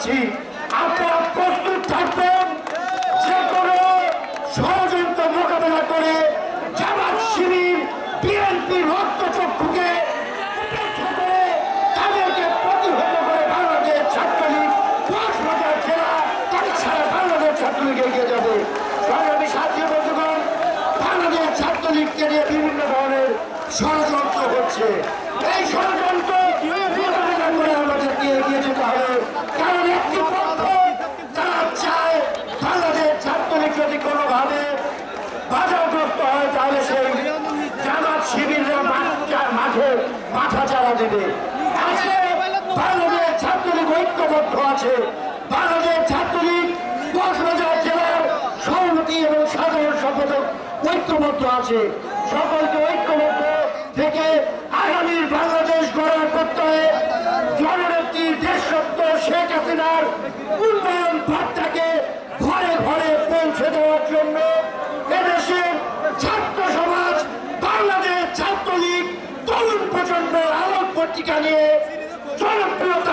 জানাচ্ছি আপনারা প্রস্তুত থাকবেন। যে কোনো ষড়যন্ত্র মোকাবেলা করে জামাত শিবির বিএনপির রক্তচক্ষুকে করে ছাত্রলীগ ছাত্রলীগকে নিয়ে বিভিন্ন ধরনের ষড়যন্ত্র হচ্ছে। এই ষড়যন্ত্র মাথা চারা দেবে। বাংলাদেশ ছাত্রলীগ ঐক্যবদ্ধ আছে। বাংলাদেশ ছাত্রলীগ কক্সবাজার জেলার সভাপতি এবং সাধারণ সম্পাদক ঐক্যবদ্ধ আছে। সকলকে ঐক্যবদ্ধ থেকে আগামীর বাংলাদেশ গড়ার প্রত্যয়ে জননেত্রী দেশরত্ন শেখ হাসিনার উন্নয়ন বার্তাকে ঘরে ঘরে পৌঁছে দেওয়ার জন্য এদেশের ছাত্র পত্রিকা নিয়ে জনপ্রিয়তা